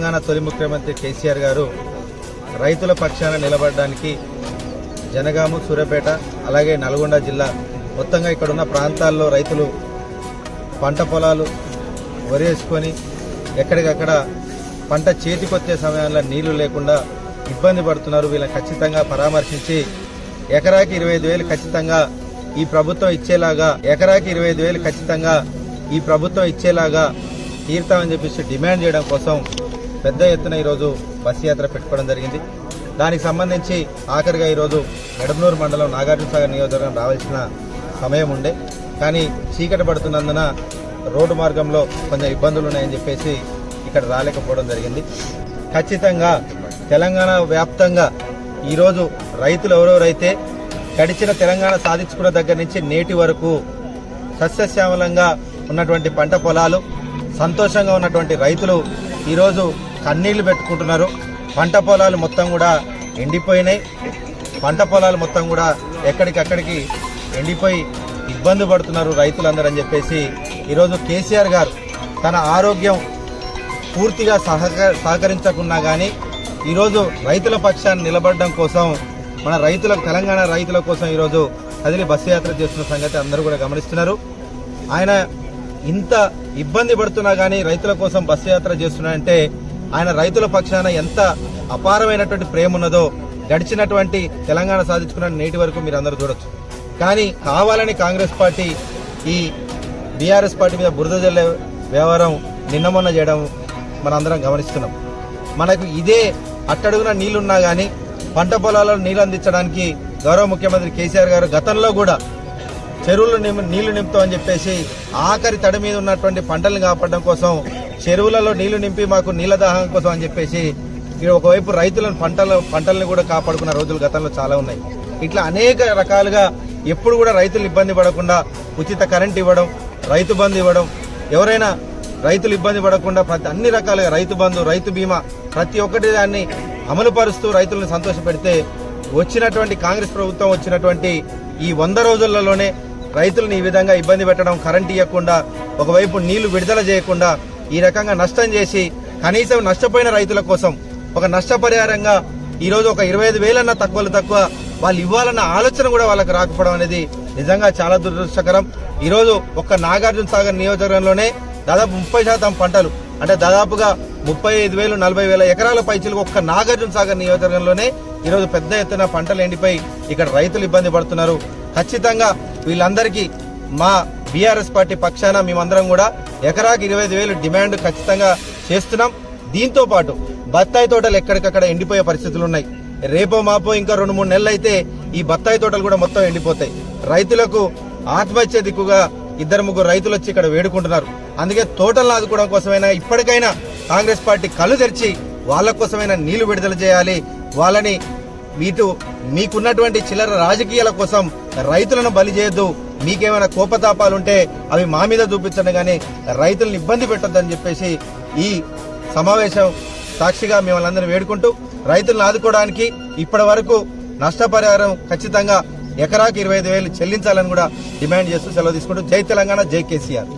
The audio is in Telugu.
తెలంగాణ తొలి ముఖ్యమంత్రి కేసీఆర్ గారు రైతుల పక్షాన నిలబడడానికి జనగాము సూర్యాపేట అలాగే నల్గొండ జిల్లా మొత్తంగా ఇక్కడున్న ప్రాంతాల్లో రైతులు పంట పొలాలు వరి వేసుకొని ఎక్కడికక్కడ పంట చేతికొచ్చే సమయంలో నీళ్ళు లేకుండా ఇబ్బంది పడుతున్నారు. వీళ్ళని ఖచ్చితంగా పరామర్శించి ఎకరాకి ఇరవై ఐదు వేలు ఖచ్చితంగా ఈ ప్రభుత్వం ఇచ్చేలాగా ఎకరాకి ఇరవై ఐదు వేలు ఖచ్చితంగా ఈ ప్రభుత్వం ఇచ్చేలాగా తీరుతామని చెప్పేసి డిమాండ్ చేయడం కోసం పెద్ద ఎత్తున ఈరోజు బస్సు యాత్ర పెట్టుకోవడం జరిగింది. దానికి సంబంధించి ఆఖరిగా ఈరోజు ఎడమనూరు మండలం నాగార్జునసాగర్ నియోజకవర్గం రావాల్సిన సమయం ఉండే. కానీ చీకటి పడుతున్నందున రోడ్డు మార్గంలో కొంచెం ఇబ్బందులు ఉన్నాయని చెప్పేసి ఇక్కడ రాలేకపోవడం జరిగింది. ఖచ్చితంగా తెలంగాణ వ్యాప్తంగా ఈరోజు రైతులు ఎవరెవరైతే గడిచిన తెలంగాణ సాధించుకున్న దగ్గర నుంచి నేటి వరకు సస్యశ్యామలంగా ఉన్నటువంటి పంట పొలాలు సంతోషంగా ఉన్నటువంటి రైతులు ఈరోజు కన్నీళ్ళు పెట్టుకుంటున్నారు. పంట పొలాలు మొత్తం కూడా ఎండిపోయినాయి. పంట పొలాలు మొత్తం కూడా ఎక్కడికక్కడికి ఎండిపోయి ఇబ్బంది పడుతున్నారు రైతులందరూ అని చెప్పేసి ఈరోజు కేసీఆర్ గారు తన ఆరోగ్యం పూర్తిగా సహక సహకరించకున్నా కానీ ఈరోజు రైతుల పక్షాన్ని నిలబడడం కోసం మన రైతుల తెలంగాణ రైతుల కోసం ఈరోజు కదిలి బస్సు యాత్ర చేస్తున్న సంగతి అందరూ కూడా గమనిస్తున్నారు. ఆయన ఇంత ఇబ్బంది పడుతున్నా కానీ రైతుల కోసం బస్సు యాత్ర చేస్తున్నాడంటే ఆయన రైతుల పక్షాన ఎంత అపారమైనటువంటి ప్రేమ ఉన్నదో గడిచినటువంటి తెలంగాణ సాధించుకున్న నేటి వరకు మీరు అందరూ చూడొచ్చు. కానీ కావాలని కాంగ్రెస్ పార్టీ ఈ బీఆర్ఎస్ పార్టీ మీద బురద జల్లే వ్యవహారం నిన్న మొన్న చేయడం మనందరం గమనిస్తున్నాం. మనకు ఇదే అట్టడుగున నీళ్ళున్నా కానీ పంట పొలాల్లో నీళ్ళు అందించడానికి గౌరవ ముఖ్యమంత్రి కేసీఆర్ గారు గతంలో కూడా చెరువులు నిం- నీళ్ళు నింపుతామని చెప్పేసి ఆఖరి తడి మీద ఉన్నటువంటి పంటలను కాపాడడం కోసం చెరువులలో నీళ్ళు నింపి మాకు నీళ్ళ దాహం కోసం అని చెప్పేసి ఒకవైపు రైతులను పంటల పంటలను కూడా కాపాడుకున్న రోజులు గతంలో చాలా ఉన్నాయి. ఇట్లా అనేక రకాలుగా ఎప్పుడు కూడా రైతులు ఇబ్బంది పడకుండా ఉచిత కరెంట్ ఇవ్వడం రైతు బంధు ఇవ్వడం ఎవరైనా రైతులు ఇబ్బంది పడకుండా ప్రతి అన్ని రకాలుగా రైతు బంధు రైతు బీమా ప్రతి ఒక్కటి దాన్ని అమలు పరుస్తూ రైతులను సంతోషపెడితే వచ్చినటువంటి కాంగ్రెస్ ప్రభుత్వం వచ్చినటువంటి ఈ వంద రోజులలోనే రైతులను ఈ విధంగా ఇబ్బంది పెట్టడం కరెంట్ ఇవ్వకుండా ఒకవైపు నీళ్ళు విడుదల చేయకుండా ఈ రకంగా నష్టం చేసి కనీసం నష్టపోయిన రైతుల కోసం ఒక నష్టపరిహారంగా ఈరోజు ఒక ఇరవై ఐదు వేలన్నా తక్కువలు తక్కువ వాళ్ళు ఇవ్వాలన్న ఆలోచన కూడా వాళ్ళకి రాకపోవడం అనేది నిజంగా చాలా దురదృష్టకరం. ఈరోజు ఒక్క నాగార్జున సాగర్ నియోజకవర్గంలోనే దాదాపు ముప్పై శాతం పంటలు అంటే దాదాపుగా ముప్పై ఐదు వేలు నలభై వేల ఎకరాల పైచీలకు ఒక్క నాగార్జున సాగర్ నియోజకవర్గంలోనే ఈరోజు పెద్ద ఎత్తున పంటలు ఎండిపోయి ఇక్కడ రైతులు ఇబ్బంది పడుతున్నారు. ఖచ్చితంగా వీళ్ళందరికీ మా బీఆర్ఎస్ పార్టీ పక్షాన మేమందరం కూడా ఎకరాకి ఇరవై ఐదు వేలు డిమాండ్ ఖచ్చితంగా చేస్తున్నాం. దీంతో పాటు బత్తాయి తోటలు ఎక్కడికక్కడ ఎండిపోయే పరిస్థితులు ఉన్నాయి. రేపో మాపో ఇంకా రెండు మూడు నెలలు అయితే ఈ బత్తాయి తోటలు కూడా మొత్తం ఎండిపోతాయి. రైతులకు ఆత్మహత్య దిక్కుగా ఇద్దరు ముగ్గురు రైతులు వచ్చి ఇక్కడ వేడుకుంటున్నారు. అందుకే తోటలను ఆదుకోవడం కోసమైనా ఇప్పటికైనా కాంగ్రెస్ పార్టీ కళ్ళు తెరిచి వాళ్ళ కోసమైనా నీళ్ళు విడుదల చేయాలి. వాళ్ళని మీటు మీకున్నటువంటి చిల్లర రాజకీయాల కోసం రైతులను బలి చేయొద్దు. మీకేమైనా కోపతాపాలు ఉంటే అవి మా మీద చూపించండి కానీ రైతులను ఇబ్బంది పెట్టొద్దని చెప్పేసి ఈ సమావేశం సాక్షిగా మిమ్మల్ని అందరినీ వేడుకుంటూ రైతులను ఆదుకోవడానికి ఇప్పటి వరకు నష్టపరిహారం ఖచ్చితంగా ఎకరాకి ఇరవై ఐదు వేలు చెల్లించాలని కూడా డిమాండ్ చేస్తూ సెలవు తీసుకుంటూ జై తెలంగాణ జై కేసీఆర్.